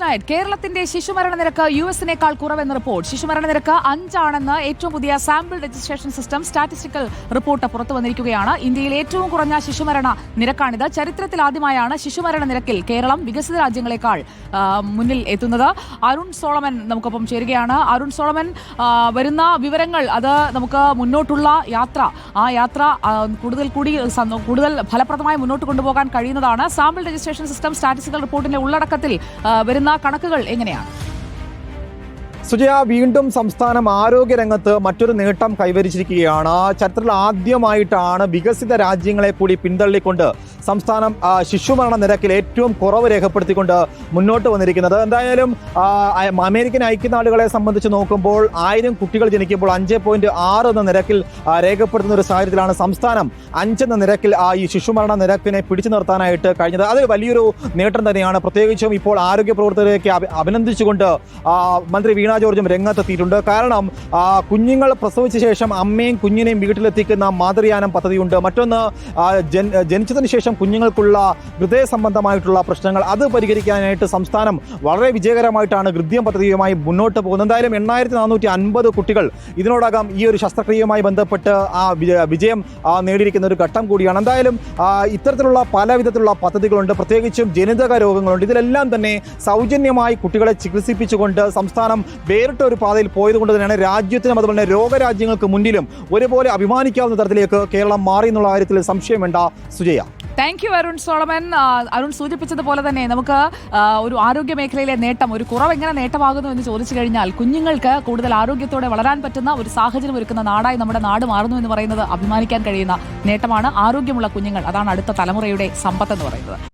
നായർ കേരളത്തിന്റെ ശിശുമരണ നിരക്ക് U എസിനേക്കാൾ കുറവെന്ന report. ശിശുമരണ നിരക്ക് അഞ്ചാണെന്ന് ഏറ്റവും പുതിയ sample registration system statistical report പുറത്തു വന്നിരിക്കുകയാണ്. ഇന്ത്യയിൽ ഏറ്റവും കുറഞ്ഞ ശിശുമരണ നിരക്കാണിത്. ചരിത്രത്തിൽ ആദ്യമായാണ് ശിശുമരണ നിരക്കിൽ കേരളം വികസിത രാജ്യങ്ങളെക്കാൾ മുന്നിൽ എത്തുന്നത്. അരുൺ സോളമൻ നമുക്കൊപ്പം ചേരുകയാണ്. അരുൺ സോളമൻ വരുന്ന വിവരങ്ങൾ അത് നമുക്ക് മുന്നോട്ടുള്ള യാത്ര ആ യാത്ര കൂടുതൽ കൂടി കൂടുതൽ ഫലപ്രദമായി മുന്നോട്ട് കൊണ്ടുപോകാൻ കഴിയുന്നതാണ്. സാമ്പിൾ രജിസ്ട്രേഷൻ സിസ്റ്റം സ്റ്റാറ്റിസ്റ്റിക്കൽ റിപ്പോർട്ടിന്റെ ഉള്ളടക്കത്തിൽ വരുന്ന കണക്കുകൾ എങ്ങനെയാണ്? സുജയ വീണ്ടും സംസ്ഥാനം ആരോഗ്യരംഗത്ത് മറ്റൊരു നേട്ടം കൈവരിച്ചിരിക്കുകയാണ്. ചരിത്രത്തിൽ ആദ്യമായിട്ടാണ് വികസിത രാജ്യങ്ങളെ കൂടി പിന്തള്ളിക്കൊണ്ട് സംസ്ഥാനം ശിശുമരണ നിരക്കിൽ ഏറ്റവും കുറവ് രേഖപ്പെടുത്തിക്കൊണ്ട് മുന്നോട്ട് വന്നിരിക്കുന്നത്. എന്തായാലും അമേരിക്കൻ ഐക്യനാടുകളെ സംബന്ധിച്ച് നോക്കുമ്പോൾ ആയിരം കുട്ടികൾ ജനിക്കുമ്പോൾ അഞ്ച് പോയിന്റ് ആറ് എന്ന നിരക്കിൽ രേഖപ്പെടുത്തുന്ന ഒരു സാഹചര്യത്തിലാണ് സംസ്ഥാനം അഞ്ചെന്ന നിരക്കിൽ ഈ ശിശുമരണ നിരക്കിനെ പിടിച്ചു നിർത്താനായിട്ട് കഴിഞ്ഞത്. അത് വലിയൊരു നേട്ടം തന്നെയാണ്. പ്രത്യേകിച്ചും ഇപ്പോൾ ആരോഗ്യ പ്രവർത്തകരെയൊക്കെ അഭിനന്ദിച്ചുകൊണ്ട് മന്ത്രി വീണ ജോർജും രംഗത്തെത്തിയിട്ടുണ്ട്. കാരണം കുഞ്ഞുങ്ങൾ പ്രസവിച്ച ശേഷം അമ്മയും കുഞ്ഞിനെയും വീട്ടിലെത്തിക്കുന്ന മാതൃയാനം പദ്ധതിയുണ്ട്. മറ്റൊന്ന് ജനിച്ചതിന് ശേഷം കുഞ്ഞുങ്ങൾക്കുള്ള ഹൃദയ സംബന്ധമായിട്ടുള്ള പ്രശ്നങ്ങൾ അത് പരിഹരിക്കാനായിട്ട് സംസ്ഥാനം വളരെ വിജയകരമായിട്ടാണ് ഹൃദ്യം പദ്ധതിയുമായി മുന്നോട്ട് പോകുന്നത്. എന്തായാലും എണ്ണായിരത്തി നാനൂറ്റി അൻപത് കുട്ടികൾ ഇതിനോടകം ഈ ഒരു ശസ്ത്രക്രിയയുമായി ബന്ധപ്പെട്ട് ആ വിജയം നേടിയിരിക്കുന്ന ഒരു ഘട്ടം കൂടിയാണ്. എന്തായാലും ഇത്തരത്തിലുള്ള പല വിധത്തിലുള്ള പദ്ധതികളുണ്ട്. പ്രത്യേകിച്ചും ജനിതക രോഗങ്ങളുണ്ട്. ഇതിലെല്ലാം തന്നെ സൗജന്യമായി കുട്ടികളെ ചികിത്സിപ്പിച്ചുകൊണ്ട് സംസ്ഥാനം വേറിട്ട ഒരു പാതയിൽ പോയതുകൊണ്ട് തന്നെയാണ് രാജ്യത്തിനും അതുപോലെ തന്നെ രോഗരാജ്യങ്ങൾക്ക് മുന്നിലും ഒരുപോലെ അഭിമാനിക്കാവുന്ന തരത്തിലേക്ക് കേരളം മാറി എന്നുള്ള കാര്യത്തിൽ സംശയം വേണ്ട Sujaya. Thank you Arun Solomon. Arun സൂചിപ്പിച്ചതുപോലെ തന്നെ നമുക്ക് ഒരു ആരോഗ്യ മേഖലയിലെ നേട്ടം ഒരു കുറവ് എങ്ങനെ നേട്ടമാകുന്നു എന്ന് ചോദിച്ചു കഴിഞ്ഞാൽ കുഞ്ഞുങ്ങൾക്ക് കൂടുതൽ ആരോഗ്യത്തോടെ വളരാൻ പറ്റുന്ന ഒരു സാഹചര്യം ഒരുക്കുന്ന നാടായി നമ്മുടെ നാട് മാറുന്നു എന്ന് പറയുന്നത് അഭിമാനിക്കാൻ കഴിയുന്ന നേട്ടമാണ് ആരോഗ്യമുള്ള കുഞ്ഞുങ്ങൾ. അതാണ് അടുത്ത തലമുറയുടെ സമ്പത്ത് എന്ന് പറയുന്നത്.